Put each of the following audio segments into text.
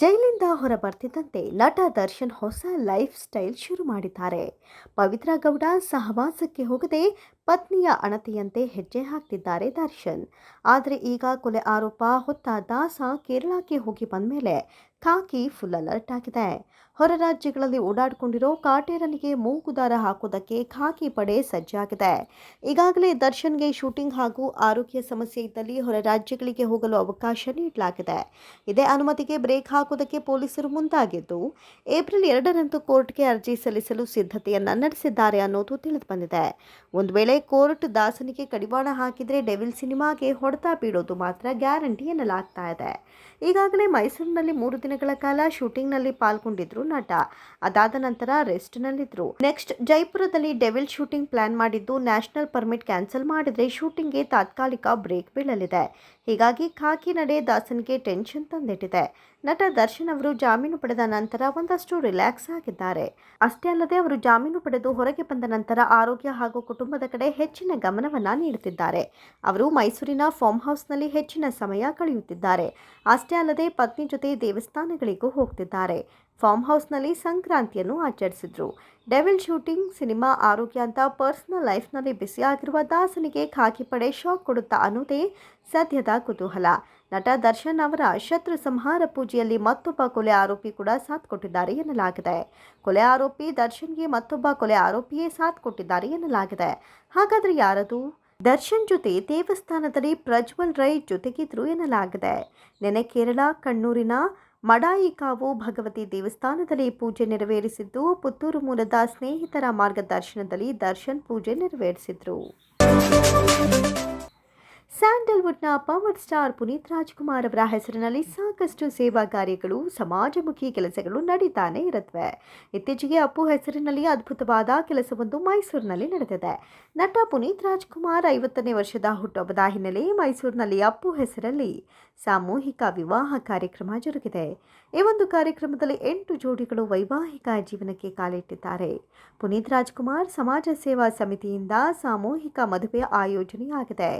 ಜೈಲಿಂದ ಹೊರ ಬರ್ತಿದ್ದಂತೆ ನಟ ದರ್ಶನ್ ಹೊಸ ಲೈಫ್ ಸ್ಟೈಲ್ ಶುರು ಮಾಡಿದ್ದಾರೆ. ಪವಿತ್ರ ಗೌಡ ಸಹವಾಸಕ್ಕೆ ಹೋಗದೆ ಪತ್ನಿಯ ಅಣತಿಯಂತೆ ಹೆಜ್ಜೆ ಹಾಕ್ತಿದ್ದಾರೆ ದರ್ಶನ್. ಆದರೆ ಈಗ ಕೊಲೆ ಆರೋಪ ಹೊತ್ತ ದಾಸ ಕೇರಳಕ್ಕೆ ಹೋಗಿ ಬಂದ್ಮೇಲೆ ಖಾಕಿ ಫುಲ್ ಅಲರ್ಟ್ ಆಗಿದೆ. ಹೊರ ರಾಜ್ಯಗಳಲ್ಲಿ ಓಡಾಡಿಕೊಂಡಿರೋ ಕಾಟೇರನಿಗೆ ಮೂಗುದಾರ ಹಾಕೋದಕ್ಕೆ ಖಾಕಿ ಪಡೆ ಸಜ್ಜಾಗಿದೆ. ಈಗಾಗಲೇ ದರ್ಶನ್ಗೆ ಶೂಟಿಂಗ್ ಹಾಗೂ ಆರೋಗ್ಯ ಸಮಸ್ಯೆ ಇದ್ದಲ್ಲಿ ಹೊರ ರಾಜ್ಯಗಳಿಗೆ ಹೋಗಲು ಅವಕಾಶ ನೀಡಲಾಗಿದೆ. ಇದೇ ಅನುಮತಿಗೆ ಬ್ರೇಕ್ ಹಾಕೋದಕ್ಕೆ ಪೊಲೀಸರು ಮುಂದಾಗಿದ್ದು, ಏಪ್ರಿಲ್ ಎರಡರಂದು ಕೋರ್ಟ್ಗೆ ಅರ್ಜಿ ಸಲ್ಲಿಸಲು ಸಿದ್ಧತೆಯನ್ನ ನಡೆಸಿದ್ದಾರೆ ಅನ್ನೋದು ತಿಳಿದು ಬಂದಿದೆ. ಒಂದು ವೇಳೆ ಕೋರ್ಟ್ ದಾಸನಿಗೆ ಕಡಿವಾಣ ಹಾಕಿದರೆ ಡೆವಿಲ್ ಸಿನಿಮಾಗೆ ಹೊಡೆತ ಬೀಳೋದು ಮಾತ್ರ ಗ್ಯಾರಂಟಿ ಎನ್ನಲಾಗ್ತಾ ಇದೆ. ಈಗಾಗಲೇ ಮೈಸೂರಿನಲ್ಲಿ ಮೂರು ದಿನಗಳ ಕಾಲ ಶೂಟಿಂಗ್ನಲ್ಲಿ ಪಾಲ್ಗೊಂಡಿದ್ರು ನಟ. ಅದಾದ ನಂತರ ರೆಸ್ಟ್ನಲ್ಲಿದ್ರು. ನೆಕ್ಸ್ಟ್, ಜೈಪುರದಲ್ಲಿ ಡೆವಿಲ್ ಶೂಟಿಂಗ್ ಪ್ಲಾನ್ ಮಾಡಿದ್ದು ನ್ಯಾಷನಲ್ ಪರ್ಮಿಟ್ ಕ್ಯಾನ್ಸಲ್ ಮಾಡಿದ್ರೆ ಶೂಟಿಂಗ್ಗೆ ತಾತ್ಕಾಲಿಕ ಬ್ರೇಕ್ ಬೀಳಲಿದೆ. ಹೀಗಾಗಿ ಖಾಕಿ ನಡೆ ದಾಸನ್ಗೆ ಟೆನ್ಷನ್ ತಂದಿಟ್ಟಿದೆ. ನಟ ದರ್ಶನ್ ಅವರು ಜಾಮೀನು ಪಡೆದ ನಂತರ ಒಂದಷ್ಟು ರಿಲ್ಯಾಕ್ಸ್ ಆಗಿದ್ದಾರೆ. ಅಷ್ಟೇ ಅಲ್ಲದೆ ಅವರು ಜಾಮೀನು ಪಡೆದು ಹೊರಗೆ ಬಂದ ನಂತರ ಆರೋಗ್ಯ ಹಾಗೂ ಕುಟುಂಬದ ಕಡೆ ಹೆಚ್ಚಿನ ಗಮನವನ್ನು ನೀಡುತ್ತಿದ್ದಾರೆ. ಅವರು ಮೈಸೂರಿನ ಫಾರ್ಮ್ ಹೌಸ್ನಲ್ಲಿ ಹೆಚ್ಚಿನ ಸಮಯ ಕಳೆಯುತ್ತಿದ್ದಾರೆ. ಅಷ್ಟೇ ಅಲ್ಲದೆ ಪತ್ನಿ ಜೊತೆ ದೇವಸ್ಥಾನಗಳಿಗೂ ಹೋಗ್ತಿದ್ದಾರೆ. ಫಾರ್ಮ್ ಹೌಸ್ನಲ್ಲಿ ಸಂಕ್ರಾಂತಿಯನ್ನು ಆಚರಿಸಿದ್ರು. ಡೆವಿಲ್ ಶೂಟಿಂಗ್, ಸಿನಿಮಾ, ಆರೋಗ್ಯ ಅಂತ ಪರ್ಸ್ನಲ್ ಲೈಫ್ನಲ್ಲಿ ಬಿಸಿಯಾಗಿರುವ ದಾಸನಿಗೆ ಖಾಕಿ ಪಡೆ ಶಾಕ್ ಕೊಡುತ್ತಾ ಅನ್ನೋದೇ ಸದ್ಯದ ಕುತೂಹಲ. ನಟ ದರ್ಶನ್ ಅವರ ಶತ್ರು ಸಂಹಾರ ಪೂಜೆಯಲ್ಲಿ ಮತ್ತೊಬ್ಬ ಕೊಲೆ ಆರೋಪಿ ಕೂಡ ಸಾಥ್ ಕೊಟ್ಟಿದ್ದಾರೆ ಎನ್ನಲಾಗಿದೆ. ಕೊಲೆ ಆರೋಪಿ ದರ್ಶನ್ಗೆ ಮತ್ತೊಬ್ಬ ಕೊಲೆ ಆರೋಪಿಯೇ ಸಾಥ್ ಕೊಟ್ಟಿದ್ದಾರೆ ಎನ್ನಲಾಗಿದೆ. ಹಾಗಾದರೆ ಯಾರದು? ದರ್ಶನ್ ಜೊತೆ ದೇವಸ್ಥಾನದಲ್ಲಿ ಪ್ರಜ್ವಲ್ ರೈ ಜೊತೆಗಿದ್ರು ಎನ್ನಲಾಗಿದೆ. ನೆನೆ ಕೇರಳ, ಕಣ್ಣೂರಿನ ಮಡಾಯಿಕಾವು ಭಗವತಿ ದೇವಸ್ಥಾನದಲ್ಲಿ ಪೂಜೆ ನೆರವೇರಿಸಿದ್ದು ಪುತ್ತೂರು ಮೂಲದ ಸ್ನೇಹಿತರ ಮಾರ್ಗದರ್ಶನದಲ್ಲಿ ದರ್ಶನ್ ಪೂಜೆ ನೆರವೇರಿಸಿದ್ರು. ಸ್ಯಾಂಡಲ್ವುಡ್ನ ಪವರ್ ಸ್ಟಾರ್ ಪುನೀತ್ ರಾಜ್ಕುಮಾರ್ ಅವರ ಹೆಸರಿನಲ್ಲಿ ಸಾಕಷ್ಟು ಸೇವಾ ಕಾರ್ಯಗಳು, ಸಮಾಜಮುಖಿ ಕೆಲಸಗಳು ನಡೀತಾನೆ ಇರುತ್ತವೆ ಇತ್ತೀಚೆಗೆ ಅಪ್ಪು ಹೆಸರಿನಲ್ಲಿ ಅದ್ಭುತವಾದ ಕೆಲಸವೊಂದು ಮೈಸೂರಿನಲ್ಲಿ ನಡೆದಿದೆ. ನಟ ಪುನೀತ್ ರಾಜ್ಕುಮಾರ್ ಐವತ್ತನೇ ವರ್ಷದ ಹುಟ್ಟುಹಬ್ಬದ ಹಿನ್ನೆಲೆ ಮೈಸೂರಿನಲ್ಲಿ ಅಪ್ಪು ಹೆಸರಲ್ಲಿ ಸಾಮೂಹಿಕ ವಿವಾಹ ಕಾರ್ಯಕ್ರಮ ಜರುಗಿದೆ. ಈ ಒಂದು ಕಾರ್ಯಕ್ರಮದಲ್ಲಿ ಎಂಟು ಜೋಡಿಗಳು ವೈವಾಹಿಕ ಜೀವನಕ್ಕೆ ಕಾಲಿಟ್ಟಿದ್ದಾರೆ. ಪುನೀತ್ ರಾಜ್ಕುಮಾರ್ ಸಮಾಜ ಸೇವಾ ಸಮಿತಿಯಿಂದ ಸಾಮೂಹಿಕ ಮದುವೆ ಆಯೋಜನೆಯಾಗಿದೆ.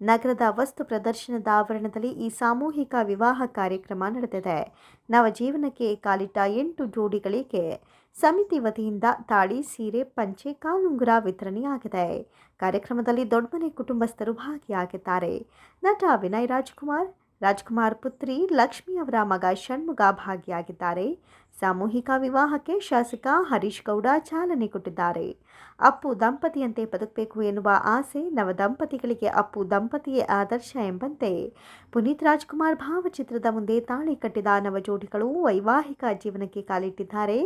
ನಗರದ ವಸ್ತು ಪ್ರದರ್ಶನದ ಆವರಣದಲ್ಲಿ ಈ ಸಾಮೂಹಿಕ ವಿವಾಹ ಕಾರ್ಯಕ್ರಮ ನಡೆದಿದೆ. ನವಜೀವನಕ್ಕೆ ಕಾಲಿಟ್ಟ ಎಂಟು ಜೋಡಿಗಳಿಗೆ ಸಮಿತಿ ವತಿಯಿಂದ ತಾಳಿ, ಸೀರೆ, ಪಂಚೆ ಕಾಲುಂಗುರ ವಿತರಣೆಯಾಗಿದೆ. ಕಾರ್ಯಕ್ರಮದಲ್ಲಿ ದೊಡ್ಡಮನೆ ಕುಟುಂಬಸ್ಥರು ಭಾಗಿಯಾಗಿದ್ದಾರೆ. ನಟ ವಿನಯ್ ರಾಜ್ಕುಮಾರ್ ರಾಜ್ಕುಮಾರ್ ಪುತ್ರಿ ಲಕ್ಷ್ಮಿ ಅವರ ಮಗ ಷಣ್ಮುಗ ಭಾಗಿಯಾಗಿದ್ದಾರೆ. ಸಾಮೂಹಿಕ ವಿವಾಹಕ್ಕೆ ಶಾಸಕ ಹರೀಶ್ ಗೌಡ ಚಾಲನೆ ಕೊಟ್ಟಿದ್ದಾರೆ. ಅಪ್ಪು ದಂಪತಿಯಂತೆ ಬದುಕಬೇಕು ಎನ್ನುವ ಆಸೆ ನವ ದಂಪತಿಗಳಿಗೆ ಅಪ್ಪು ದಂಪತಿಯೇ ಆದರ್ಶ ಎಂಬಂತೆ. ಪುನೀತ್ ರಾಜ್ಕುಮಾರ್ ಭಾವಚಿತ್ರದ ಮುಂದೆ ತಾಳಿ ಕಟ್ಟಿದ ನವ ಜೋಡಿಗಳು ವೈವಾಹಿಕ ಜೀವನಕ್ಕೆ ಕಾಲಿಟ್ಟಿದ್ದಾರೆ.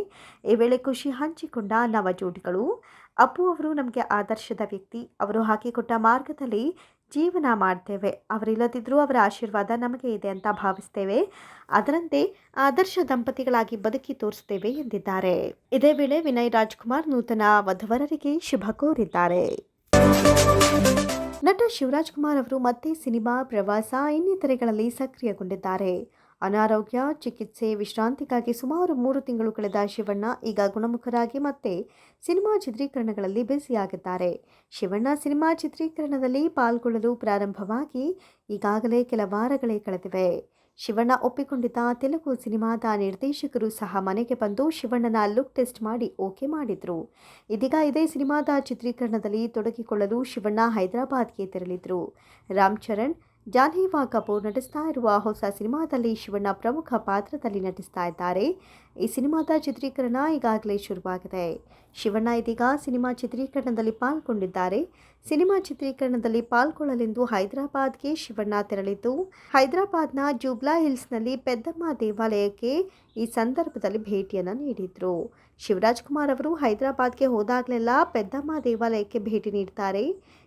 ಈ ವೇಳೆ ಖುಷಿ ಹಂಚಿಕೊಂಡ ನವ ಜೋಡಿಗಳು, ಅಪ್ಪು ಅವರು ನಮಗೆ ಆದರ್ಶದ ವ್ಯಕ್ತಿ, ಅವರು ಹಾಕಿಕೊಟ್ಟ ಮಾರ್ಗದಲ್ಲಿ ಜೀವನ ಮಾಡ್ತೇವೆ. ಅವರಿಲ್ಲದಿದ್ದರೂ ಅವರ ಆಶೀರ್ವಾದ ನಮಗೆ ಇದೆ ಅಂತ ಭಾವಿಸ್ತೇವೆ. ಅದರಂತೆ ಆದರ್ಶ ದಂಪತಿಗಳಾಗಿ ಬದುಕಿ ತೋರಿಸ್ತೇವೆ ಎಂದಿದ್ದಾರೆ. ಇದೇ ವೇಳೆ ವಿನಯ್ ರಾಜ್ಕುಮಾರ್ ನೂತನ ವಧುವರರಿಗೆ ಶುಭ ಕೋರಿದ್ದಾರೆ. ನಟ ಶಿವರಾಜ್ ಕುಮಾರ್ ಅವರು ಮತ್ತೆ ಸಿನಿಮಾ, ಪ್ರವಾಸ ಇನ್ನಿತರೆಗಳಲ್ಲಿ ಸಕ್ರಿಯಗೊಂಡಿದ್ದಾರೆ. ಅನಾರೋಗ್ಯ, ಚಿಕಿತ್ಸೆ, ವಿಶ್ರಾಂತಿಗಾಗಿ ಸುಮಾರು ಮೂರು ತಿಂಗಳು ಕಳೆದ ಶಿವಣ್ಣ ಈಗ ಗುಣಮುಖರಾಗಿ ಮತ್ತೆ ಸಿನಿಮಾ ಚಿತ್ರೀಕರಣಗಳಲ್ಲಿ ಬ್ಯುಸಿಯಾಗಿದ್ದಾರೆ. ಶಿವಣ್ಣ ಸಿನಿಮಾ ಚಿತ್ರೀಕರಣದಲ್ಲಿ ಪಾಲ್ಗೊಳ್ಳಲು ಪ್ರಾರಂಭವಾಗಿ ಈಗಾಗಲೇ ಕೆಲ ವಾರಗಳೇ ಕಳೆದಿವೆ. ಶಿವಣ್ಣ ಒಪ್ಪಿಕೊಂಡಿದ್ದ ತೆಲುಗು ಸಿನಿಮಾದ ನಿರ್ದೇಶಕರು ಸಹ ಮನೆಗೆ ಬಂದು ಶಿವಣ್ಣನ ಲುಕ್ ಟೆಸ್ಟ್ ಮಾಡಿ ಓಕೆ ಮಾಡಿದ್ರು. ಇದೀಗ ಇದೇ ಸಿನಿಮಾದ ಚಿತ್ರೀಕರಣದಲ್ಲಿ ತೊಡಗಿಕೊಳ್ಳಲು ಶಿವಣ್ಣ ಹೈದರಾಬಾದ್ಗೆ ತೆರಳಿದ್ರು. ರಾಮ್ ಚರಣ್ ಜಾನ್ಹಿವಾ ಕಪೂರ್ ನಟಿಸ್ತಾ ಇರುವ ಹೊಸ ಸಿನಿಮಾದಲ್ಲಿ ಶಿವಣ್ಣ ಪ್ರಮುಖ ಪಾತ್ರದಲ್ಲಿ ನಟಿಸ್ತಾ ಇದ್ದಾರೆ. ಈ ಸಿನಿಮಾದ ಚಿತ್ರೀಕರಣ ಈಗಾಗಲೇ ಶುರುವಾಗಿದೆ. ಶಿವಣ್ಣ ಇದೀಗ ಸಿನಿಮಾ ಚಿತ್ರೀಕರಣದಲ್ಲಿ ಪಾಲ್ಗೊಂಡಿದ್ದಾರೆ. ಸಿನಿಮಾ ಚಿತ್ರೀಕರಣದಲ್ಲಿ ಪಾಲ್ಗೊಳ್ಳಲೆಂದು ಹೈದರಾಬಾದ್ಗೆ ಶಿವಣ್ಣ ತೆರಳಿದ್ದು, ಹೈದರಾಬಾದ್ನ ಜೂಬ್ಲಾ ಹಿಲ್ಸ್ನಲ್ಲಿ ಪೆದ್ದಮ್ಮ ದೇವಾಲಯಕ್ಕೆ ಈ ಸಂದರ್ಭದಲ್ಲಿ ಭೇಟಿಯನ್ನು ನೀಡಿದ್ರು. ಶಿವರಾಜ್ ಕುಮಾರ್ ಅವರು ಹೈದರಾಬಾದ್ಗೆ ಹೋದಾಗಲೆಲ್ಲ ಪೆದ್ದಮ್ಮ ದೇವಾಲಯಕ್ಕೆ ಭೇಟಿ ನೀಡ್ತಾರೆ.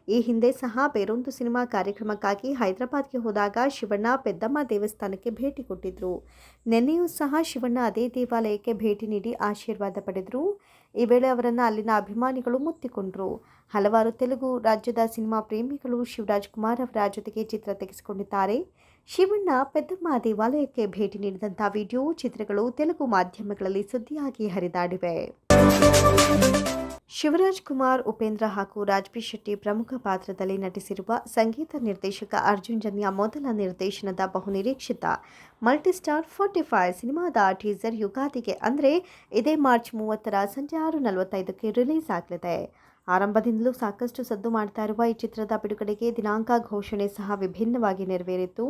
ಈ ಹಿಂದೆ ಸಹ ಬೇರೊಂದು ಸಿನಿಮಾ ಕಾರ್ಯಕ್ರಮಕ್ಕಾಗಿ ಹೈದರಾಬಾದ್ಗೆ ಹೋದಾಗ ಶಿವಣ್ಣ ಪೆದ್ದಮ್ಮ ದೇವಸ್ಥಾನಕ್ಕೆ ಭೇಟಿ ಕೊಟ್ಟಿದ್ದರು ನಿನ್ನೆಯೂ ಸಹ ಶಿವಣ್ಣ ಅದೇ ದೇವಾಲಯಕ್ಕೆ ಭೇಟಿ ನೀಡಿ ಆಶೀರ್ವಾದ ಪಡೆದರು. ಈ ವೇಳೆ ಅವರನ್ನು ಅಲ್ಲಿನ ಅಭಿಮಾನಿಗಳು ಮುತ್ತಿಕೊಂಡರು. ಹಲವಾರು ತೆಲುಗು ರಾಜ್ಯದ ಸಿನಿಮಾ ಪ್ರೇಮಿಗಳು ಶಿವರಾಜ್ ಕುಮಾರ್ ಅವರ ಜೊತೆಗೆ ಚಿತ್ರ ತೆಗೆಸಿಕೊಂಡಿದ್ದಾರೆ. ಶಿವಣ್ಣ ಪೆದ್ದಮ್ಮ ದೇವಾಲಯಕ್ಕೆ ಭೇಟಿ ನೀಡಿದಂಥ ವಿಡಿಯೋ ಚಿತ್ರಗಳು ತೆಲುಗು ಮಾಧ್ಯಮಗಳಲ್ಲಿ ಸುದ್ದಿಯಾಗಿ ಹರಿದಾಡಿವೆ. ಶಿವರಾಜ್ ಕುಮಾರ್, ಉಪೇಂದ್ರ ಹಾಗೂ ರಾಜ್ಬಿ ಶೆಟ್ಟಿ ಪ್ರಮುಖ ಪಾತ್ರದಲ್ಲಿ ನಟಿಸಿರುವ ಸಂಗೀತ ನಿರ್ದೇಶಕ ಅರ್ಜುನ್ ಜನ್ಯ ಮೊದಲ ನಿರ್ದೇಶನದ ಬಹುನಿರೀಕ್ಷಿತ ಮಲ್ಟಿಸ್ಟಾರ್ ಫೋರ್ಟಿ ಫೈವ್ ಸಿನಿಮಾದ ಟೀಸರ್ ಯುಗಾದಿಗೆ ಅಂದರೆ ಇದೇ ಮಾರ್ಚ್ ಮೂವತ್ತರ ಸಂಜೆ ಆರು ನಲವತ್ತೈದಕ್ಕೆ ರಿಲೀಸ್ ಆಗಲಿದೆ. ಆರಂಭದಿಂದಲೂ ಸಾಕಷ್ಟು ಸದ್ದು ಮಾಡ್ತಾ ಇರುವ ಈ ಚಿತ್ರದ ಬಿಡುಗಡೆಗೆ ದಿನಾಂಕ ಘೋಷಣೆ ಸಹ ವಿಭಿನ್ನವಾಗಿ ನೆರವೇರಿತು.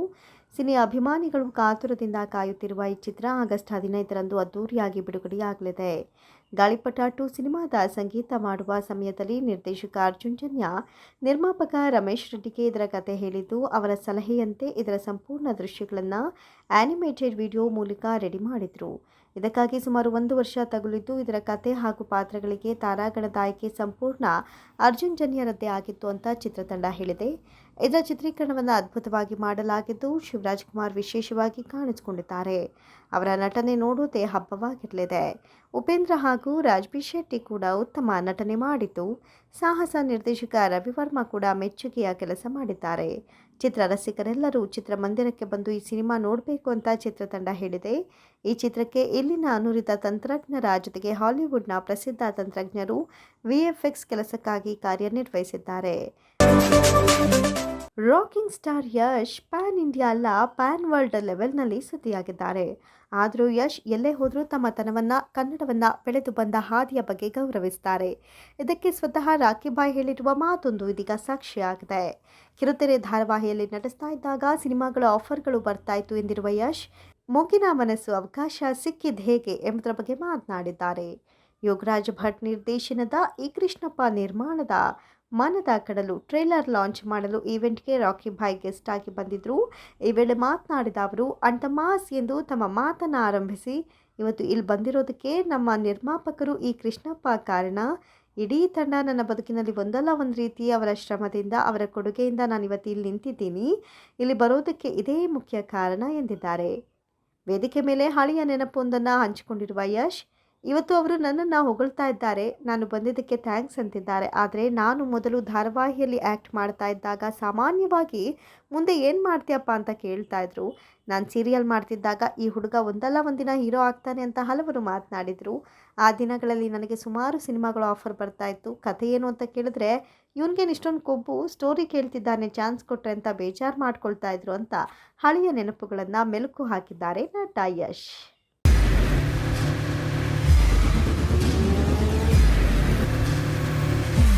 ಸಿನಿ ಅಭಿಮಾನಿಗಳು ಕಾತುರದಿಂದ ಕಾಯುತ್ತಿರುವ ಈ ಚಿತ್ರ ಆಗಸ್ಟ್ ಹದಿನೈದರಂದು ಅದ್ದೂರಿಯಾಗಿ ಬಿಡುಗಡೆಯಾಗಲಿದೆ. ಗಾಳಿಪಟಾಟು ಸಿನಿಮಾದ ಸಂಗೀತ ಮಾಡುವ ಸಮಯದಲ್ಲಿ ನಿರ್ದೇಶಕ ಅರ್ಜುನ್ ಜನ್ಯ, ನಿರ್ಮಾಪಕ ರಮೇಶ್ ರೆಡ್ಡಿಗೆ ಇದರ ಕತೆ ಹೇಳಿದ್ದು, ಅವರ ಸಲಹೆಯಂತೆ ಇದರ ಸಂಪೂರ್ಣ ದೃಶ್ಯಗಳನ್ನು ಆ್ಯನಿಮೇಟೆಡ್ ವಿಡಿಯೋ ಮೂಲಕ ರೆಡಿ ಮಾಡಿದರು. ಇದಕ್ಕಾಗಿ ಸುಮಾರು ಒಂದು ವರ್ಷ ತಗುಲಿದ್ದು ಇದರ ಕತೆ ಹಾಗೂ ಪಾತ್ರಗಳಿಗೆ ತಾರಾಗಣದ ಆಯ್ಕೆ ಸಂಪೂರ್ಣ ಅರ್ಜುನ್ ಜನ್ಯರದ್ದೇ ಆಗಿತ್ತು ಅಂತ ಚಿತ್ರತಂಡ ಹೇಳಿದೆ. ಇದರ ಚಿತ್ರೀಕರಣವನ್ನು ಅದ್ಭುತವಾಗಿ ಮಾಡಲಾಗಿದ್ದು ಶಿವರಾಜ್ ಕುಮಾರ್ ವಿಶೇಷವಾಗಿ ಕಾಣಿಸಿಕೊಂಡಿದ್ದಾರೆ. ಅವರ ನಟನೆ ನೋಡುವುದೇ ಹಬ್ಬವಾಗಿರಲಿದೆ. ಉಪೇಂದ್ರ ಹಾಗೂ ರಾಜ್ಬಿ ಶೆಟ್ಟಿ ಕೂಡ ಉತ್ತಮ ನಟನೆ ಮಾಡಿದ್ದು, ಸಾಹಸ ನಿರ್ದೇಶಕ ರವಿವರ್ಮ ಕೂಡ ಮೆಚ್ಚುಗೆಯ ಕೆಲಸ ಮಾಡಿದ್ದಾರೆ. ಚಿತ್ರ ರಸಿಕರೆಲ್ಲರೂ ಚಿತ್ರಮಂದಿರಕ್ಕೆ ಬಂದು ಈ ಸಿನಿಮಾ ನೋಡಬೇಕು ಅಂತ ಚಿತ್ರತಂಡ ಹೇಳಿದೆ. ಈ ಚಿತ್ರಕ್ಕೆ ಇಲ್ಲಿನ ಅನುರಿತ ತಂತ್ರಜ್ಞರ ಜೊತೆಗೆ ಹಾಲಿವುಡ್ನ ಪ್ರಸಿದ್ಧ ತಂತ್ರಜ್ಞರು ವಿಎಫ್ಎಕ್ಸ್ ಕೆಲಸಕ್ಕಾಗಿ ಕಾರ್ಯನಿರ್ವಹಿಸಿದ್ದಾರೆ. Rocking star Yash pan India ಅಲ್ಲ, ಪ್ಯಾನ್ ವರ್ಲ್ಡ್ ಲೆವೆಲ್ನಲ್ಲಿ ಸುದ್ದಿಯಾಗಿದ್ದಾರೆ. ಆದರೂ ಯಶ್ ಎಲ್ಲೇ ಹೋದರೂ ತಮ್ಮ ತನವನ್ನು, ಕನ್ನಡವನ್ನು ಬೆಳೆದು ಬಂದ ಹಾದಿಯ ಬಗ್ಗೆ ಗೌರವಿಸ್ತಾರೆ. ಇದಕ್ಕೆ ಸ್ವತಃ ರಾಕಿಬಾಯ್ ಹೇಳಿರುವ ಮಾತೊಂದು ಇದೀಗ ಸಾಕ್ಷಿಯಾಗಿದೆ. ಕಿರುತೆರೆ ಧಾರಾವಾಹಿಯಲ್ಲಿ ನಟಿಸ್ತಾ ಇದ್ದಾಗ ಸಿನಿಮಾಗಳ ಆಫರ್ಗಳು ಬರ್ತಾ ಇತ್ತು ಎಂದಿರುವ ಯಶ್, ಮೂಗಿನ ಮನಸ್ಸು ಅವಕಾಶ ಸಿಕ್ಕಿದ್ದು ಹೇಗೆ ಎಂಬುದರ ಬಗ್ಗೆ ಮಾತನಾಡಿದ್ದಾರೆ. ಯೋಗರಾಜ್ ಭಟ್ ನಿರ್ದೇಶನದ ಈ ಕೃಷ್ಣಪ್ಪ ನಿರ್ಮಾಣದ ಮನದ ಕಡಲು ಟ್ರೇಲರ್ ಲಾಂಚ್ ಮಾಡಲು ಈವೆಂಟ್ಗೆ ರಾಕಿ ಭಾಯ್ ಗೆಸ್ಟ್ ಆಗಿ ಬಂದಿದ್ದರು ಈ ವೇಳೆ ಮಾತನಾಡಿದ ಅವರು ಅಂಟಮಾಸ್ ಎಂದು ತಮ್ಮ ಮಾತನ್ನು ಆರಂಭಿಸಿ, ಇವತ್ತು ಇಲ್ಲಿ ಬಂದಿರೋದಕ್ಕೆ ನಮ್ಮ ನಿರ್ಮಾಪಕರು ಈ ಕೃಷ್ಣಪ್ಪ ಕಾರಣ. ಇಡೀ ತಂಡ ನನ್ನ ಬದುಕಿನಲ್ಲಿ ಒಂದಲ್ಲ ಒಂದು ರೀತಿ ಅವರ ಶ್ರಮದಿಂದ ಅವರ ಕೊಡುಗೆಯಿಂದ ನಾನು ಇವತ್ತು ಇಲ್ಲಿ ನಿಂತಿದ್ದೀನಿ. ಇಲ್ಲಿ ಬರೋದಕ್ಕೆ ಇದೇ ಮುಖ್ಯ ಕಾರಣ, ಎಂದಿದ್ದಾರೆ. ವೇದಿಕೆ ಮೇಲೆ ಹಳೆಯ ನೆನಪೊಂದನ್ನು ಹಂಚಿಕೊಂಡಿರುವ ಯಶ್ ಇವತ್ತು ಅವರು ನನ್ನನ್ನು ಹೊಗಳ್ತಾ ಇದ್ದಾರೆ. ನಾನು ಬಂದಿದ್ದಕ್ಕೆ ಥ್ಯಾಂಕ್ಸ್ ಅಂತಿದ್ದಾರೆ. ಆದರೆ ನಾನು ಮೊದಲು ಧಾರಾವಾಹಿಯಲ್ಲಿ ಆ್ಯಕ್ಟ್ ಮಾಡ್ತಾ ಇದ್ದಾಗ ಸಾಮಾನ್ಯವಾಗಿ ಮುಂದೆ ಏನು ಮಾಡ್ತೀಯಪ್ಪ ಅಂತ ಕೇಳ್ತಾ ಇದ್ರು. ನಾನು ಸೀರಿಯಲ್ ಮಾಡ್ತಿದ್ದಾಗ ಈ ಹುಡುಗ ಒಂದಲ್ಲ ಒಂದಿನ ಹೀರೋ ಆಗ್ತಾನೆ ಅಂತ ಹಲವರು ಮಾತನಾಡಿದರು. ಆ ದಿನಗಳಲ್ಲಿ ನನಗೆ ಸುಮಾರು ಸಿನಿಮಾಗಳು ಆಫರ್ ಬರ್ತಾ ಇತ್ತು. ಕಥೆ ಏನು ಅಂತ ಕೇಳಿದ್ರೆ ಇವನಿಗೆ ಇಷ್ಟೊಂದು ಕೊಬ್ಬು, ಸ್ಟೋರಿ ಕೇಳ್ತಿದ್ದಾನೆ, ಚಾನ್ಸ್ ಕೊಟ್ಟರೆ ಅಂತ ಬೇಜಾರು ಮಾಡ್ಕೊಳ್ತಾ ಇದ್ರು ಅಂತ ಹಳೆಯ ನೆನಪುಗಳನ್ನು ಮೆಲುಕು ಹಾಕಿದ್ದಾರೆ ನಟ ಯಶ್.